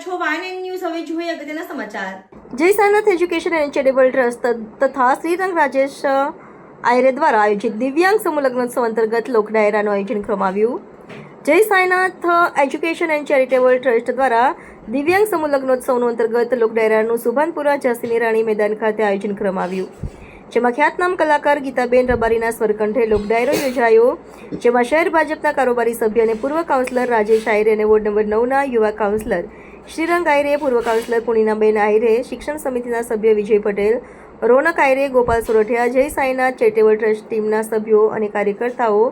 છો? And news હવે જોઈએ અગત્યના સમાચાર. Jai Sainath education and charitable trust તથા શ્રીરંગ રાજેશ આયરે દ્વારા આયોજિત દિવ્યાંગ સમૂહ લગ્નોત્સવ અંતર્ગત લોક ડાયરાનું આયોજન કરવામાં આવ્યું. Jai Sainath education and charitable trust દ્વારા દિવ્યાંગ સમૂહ લગ્નોત્સવનું અંતર્ગત લોક ડાયરાનું સુભાનપુરા ઝાંસીની રાણી મેદાન ખાતે આયોજન કરવામાં આવ્યું. જેમાં ખ્યાતનામ કલાકાર ગીતાબેન રબારીના સ્વરકંઠે લોક ડાયરો યોજાયો, જેમાં શહેર ભાજપના કારોબારી સભ્ય અને પૂર્વ કાઉન્સિલર રાજેશ આયરે અને વોર્ડ નંબર નવના યુવા કાઉન્સિલર શ્રીરંગ આયરે, પૂર્વ કાઉન્સિલર પૂર્ણિમાબેન આયરે, શિક્ષણ સમિતિના સભ્ય વિજય પટેલ, રોનક આયરે, ગોપાલ સોરઠિયા, જય સાંઈનાથ ચેરિટેબલ ટ્રસ્ટ ટીમના સભ્યો અને કાર્યકર્તાઓ,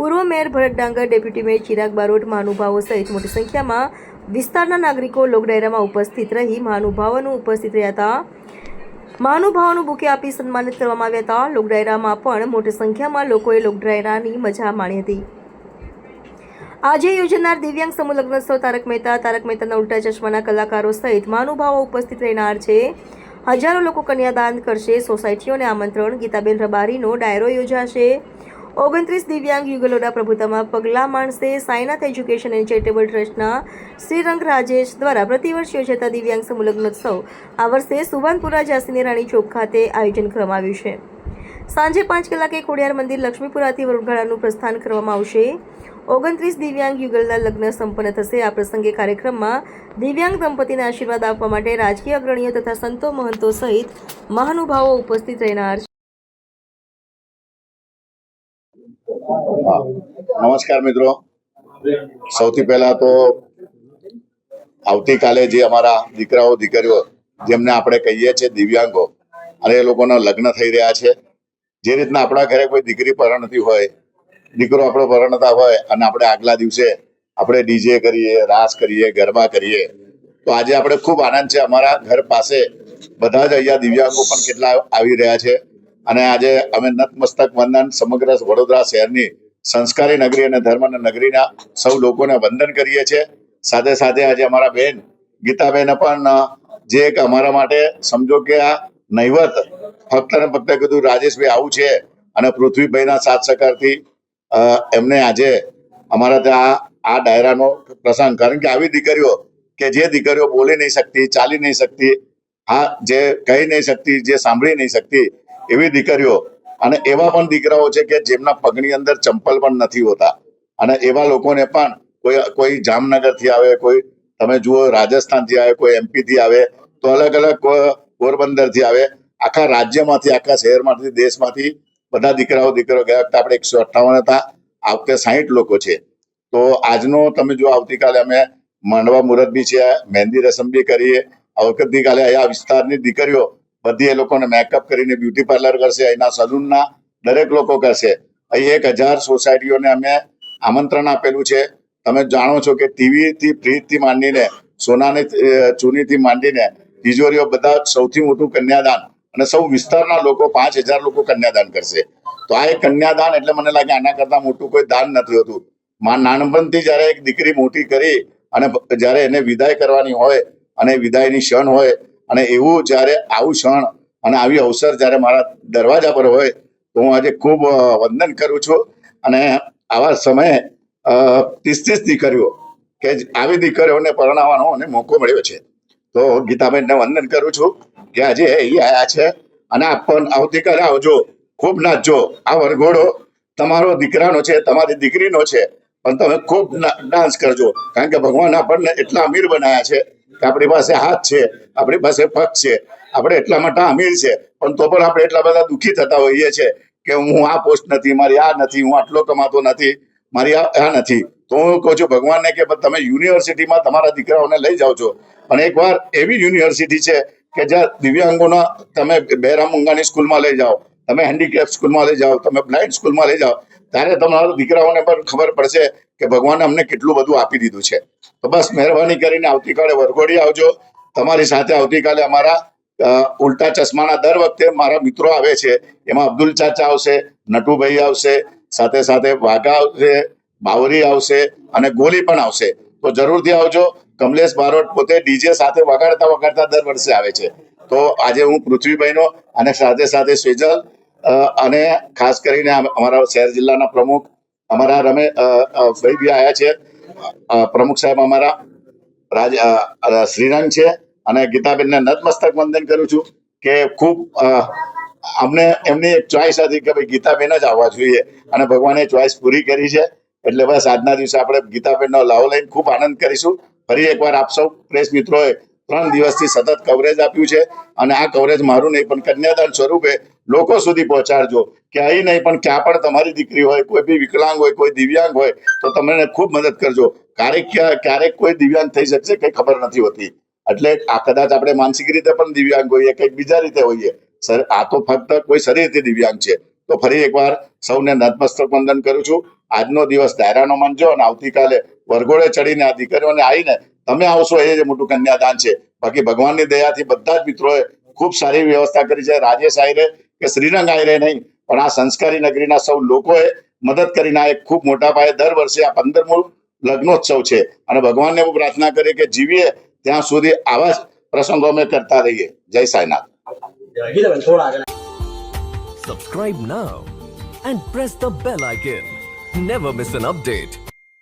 પૂર્વ મેયર ભરત ડાંગર, ડેપ્યુટી મેયર ચિરાગ બારોટ, મહાનુભાવો સહિત મોટી સંખ્યામાં વિસ્તારના નાગરિકો લોકડાયરામાં ઉપસ્થિત રહી મહાનુભાવોનું ઉપસ્થિત રહ્યા હતા. મહાનુભાવોનું બુકે આપી સન્માનિત કરવામાં આવ્યા હતા. લોક ડાયરામાં પણ મોટી સંખ્યામાં લોકોએ લોક ડાયરાની મજા માણી હતી. આજે યોજાનાર દિવ્યાંગ સમૂહ લગ્નોત્સવ તારક મહેતા, તારક મહેતાના ઉલ્ટા ચશ્માના કલાકારો સહિત મહાનુભાવો ઉપસ્થિત રહેનાર છે. હજારો લોકો કન્યાદાન કરશે. સોસાયટીઓને આમંત્રણ, ગીતાબેન રબારીનો ડાયરો યોજાશે. ઓગણત્રીસ દિવ્યાંગ યુગલોના પ્રભુતામાં પગલાં માણસે સાઈનાથ એજ્યુકેશન એન્ડ ચેરિટેબલ ટ્રસ્ટના શ્રીરંગ રાજેશ દ્વારા પ્રતિવર્ષ યોજાતા દિવ્યાંગ સમુલગ્નોત્સવ આ વર્ષે સુભાનપુરા જાસીની રાણી ચોક ખાતે આયોજન કરવામાં આવ્યું છે. સાંજે પાંચ કલાકે ખોડિયાર મંદિર લક્ષ્મીપુરાથી વરઘોડાનું પ્રસ્થાન કરવામાં આવશે. ઓગણત્રીસ દિવ્યાંગ યુગલના લગ્ન સંપન્ન થશે. આ પ્રસંગે કાર્યક્રમમાં દિવ્યાંગ દંપતીને આશીર્વાદ આપવા માટે રાજકીય અગ્રણીઓ તથા સંતો મહંતો સહિત મહાનુભાવો ઉપસ્થિત રહેનાર નમસ્કાર મિત્રો. સૌથી પહેલા તો આવતીકાલે જે અમારા દીકરાઓ, દીકરીઓ, જેમને આપણે કહીએ છીએ દિવ્યાંગો, અને એ લોકોના લગ્ન થઈ રહ્યા છે, જે રીતના આપણા ઘરે કોઈ દીકરી પરણતી હોય, દીકરો આપણો પરણતા હોય, અને આપણે આગલા દિવસે આપણે ડીજે કરીએ, રાસ કરીએ, ગરબા કરીએ, તો આજે આપણે ખૂબ આનંદ છે. અમારા ઘર પાસે બધા જ અહીંયા દિવ્યાંગો પણ કેટલા આવી રહ્યા છે. અને આજે અમે નતમસ્તક વંદન સમગ્ર વડોદરા શહેરની સંસ્કારી નગરી અને ધર્મના નગરીના સૌ લોકોને વંદન કરીએ છીએ. સાથે સાથે આજે અમારા બેન ગીતાબેન પણ જે એક અમારા માટે સમજો કે આ નહિવત ફક્ત ને ફક્ત કીધું રાજેશભાઈ આવું છે અને પૃથ્વીભાઈના સાથ સહકારથી એમને આજે અમારા ત્યાં આ ડાયરાનો પ્રસંગ. કારણ કે આવી દીકરીઓ કે જે દીકરીઓ બોલી નહીં શકતી, ચાલી નહીં શકતી, હા, જે કહી નહીં શકતી, જે સાંભળી નહીં શકતી એવી દીકરીઓ અને એવા પણ દીકરાઓ છે કે જેમના પગની અંદર ચંપલ પણ નથી હોતા. અને એવા લોકોને પણ કોઈ કોઈ જામનગરથી આવે, કોઈ તમે જુઓ રાજસ્થાનથી આવે, કોઈ એમપીથી આવે, તો અલગ અલગ પોરબંદરથી આવે. આખા રાજ્યમાંથી, આખા શહેરમાંથી, દેશમાંથી બધા દીકરાઓ દીકરો ગયા વખતે આપણે એકસો અઠ્ઠાવન હતા. આ વખતે સાહીઠ લોકો છે. તો આજનો તમે જો આવતીકાલે અમે માંડવા મુહૂર્ત બી છે, મહેંદી રસમ બી કરીએ આવતીકાલે અહીંયા વિસ્તારની દીકરીઓ બધી એ લોકોને મેકઅપ કરીને બ્યુટી પાર્લર કરશે અહીંના સલૂનના દરેક લોકો કરશે. અહીં એક હજાર સોસાયટીઓને અમે આમંત્રણ આપેલું છે. તમે જાણો છો કે ટીવી થી માંડીને, સોનાની ચૂનીથી માંડીને, તિજોરીઓ બધા સૌથી મોટું કન્યાદાન અને સૌ વિસ્તારના લોકો, પાંચ હજાર લોકો કન્યાદાન કરશે. તો આ એક કન્યાદાન એટલે મને લાગે આના કરતા મોટું કોઈ દાન નથી હોતું. માં નાનપણથી જ્યારે એક દીકરી મોટી કરી અને જ્યારે એને વિદાય કરવાની હોય અને વિદાયની ક્ષણ હોય અને એવું જ્યારે આવું ક્ષણ અને આવી અવસર જ્યારે મારા દરવાજા પર હોય, તો હું આજે ખૂબ વંદન કરું છું. અને આવા સમયે ત્રીસ દીકરીઓ કે આવી દીકરીઓને પરણાવવાનો મને મોકો મળ્યો છે. તો ગીતાબેનને વંદન કરું છું કે આજે એ આવ્યા છે અને આપ પણ આવતીકાલે આવજો. ખૂબ નાચજો. આ વરઘોડો તમારો દીકરાનો છે, તમારી દીકરીનો છે, પણ તમે ખૂબ ડાન્સ કરજો. કારણ કે ભગવાન આપણને એટલા અમીર બનાયા છે કે આપણી પાસે હાથ છે, આપણી પાસે પગ છે, આપણે એટલા માટે અમીર છે, પણ તો પણ આપણે એટલા બધા દુઃખી થતા હોઈએ છે કે હું આ પોસ્ટ નથી, મારી આ નથી, હું આટલો કમાતો નથી, મારી આ નથી. તો હું કહું છું ભગવાનને કે તમે યુનિવર્સિટીમાં તમારા દીકરાઓને લઈ જાઓ છો. પણ એકવાર એવી યુનિવર્સિટી છે કે જ્યાં દિવ્યાંગોના તમે બહેરામ મુંગાની સ્કૂલમાં લઈ જાઓ, તમે હેન્ડીકેપ સ્કૂલમાં લઈ જાઓ, તમે બ્લાઇન્ડ સ્કૂલમાં લઈ જાઓ, ત્યારે તમારા દીકરાઓને પણ ખબર પડશે કે ભગવાન અમને કેટલું બધું આપી દીધું છે. તો બસ મહેરબાની કરીને આવતીકાલે વરઘોડી આવજો. તમારી સાથે આવતીકાલે અમારા ઉલટા ચશ્માના દર વખતે મારા મિત્રો આવે છે. એમાં અબ્દુલ ચાચા આવશે, નટુભાઈ આવશે, સાથે સાથે વાઘા આવશે, બાવરી આવશે અને ગોલી પણ આવશે. તો જરૂરથી આવજો. કમલેશ બારોટ પોતે ડીજે સાથે વગાડતા વગાડતા દર વર્ષે આવે છે. તો આજે હું પૃથ્વીભાઈનો અને સાથે સાથે સેજલ અને ખાસ કરીને અમારા શહેર જિલ્લાના પ્રમુખ અમારા રમે ભાઈ બી આવ્યા છે. પ્રમુખ સાહેબ અમારા, રાજ શ્રીરંગ છે. અને ગીતાબેનને નતમસ્તક વંદન કરું છું કે ખૂબ અમને એમની એક ચોઈસ હતી કે ભાઈ ગીતાબેન જ આવવા જોઈએ. અને ભગવાને ચોઈસ પૂરી કરી છે. એટલે બસ આજના દિવસે આપણે ગીતાબેનનો લાવો લઈને ખૂબ આનંદ કરીશું. ફરી એકવાર આપ સૌ પ્રેસ મિત્રોએ ત્રણ દિવસથી સતત કવરેજ આપ્યું છે. અને આ કવરેજ મારું નહીં, પણ કન્યાદાન સ્વરૂપે લોકો સુધી પહોંચાડજો. ક્યાંય નહીં, પણ ક્યાં પણ તમારી દીકરી હોય, કોઈ બી વિકલાંગ હોય, કોઈ દિવ્યાંગ હોય, તો તમને ખૂબ મદદ કરજો. ક્યારેક ક્યારેક કોઈ દિવ્યાંગ થઈ શકશે, કઈ ખબર નથી હોતી. એટલે આ કદાચ આપણે માનસિક રીતે પણ દિવ્યાંગ હોઈએ, કંઈક બીજા રીતે હોઈએ. સર, આ તો ફક્ત કોઈ શરીરથી દિવ્યાંગ છે. તો ફરી એકવાર સૌને નતમસ્તક વંદન કરું છું. આજનો દિવસ ડાયરાનો માનજો અને આવતીકાલે વરઘોડે ચડીને આ દીકરીઓને આવીને તમે આવશો, એ જ મોટું કન્યાદાન છે. બાકી ભગવાનની દયાથી બધા જ મિત્રોએ ખૂબ સારી વ્યવસ્થા કરી છે. રાજેશ આયરે કે શ્રીરંગ આયરે નહીં પણ આ સંસ્કારી નગરીના સૌ લોકોએ મદદ કરીને એક ખૂબ મોટા પાયે દર વર્ષે આ પંદરમો લગ્નોત્સવ છે અને ભગવાનને હું પ્રાર્થના કરી કે જીવીએ ત્યાં સુધી આવા જ પ્રસંગો અમે કરતા રહીએ જય Sainath Subscribe now and press the bell icon. Never miss an update.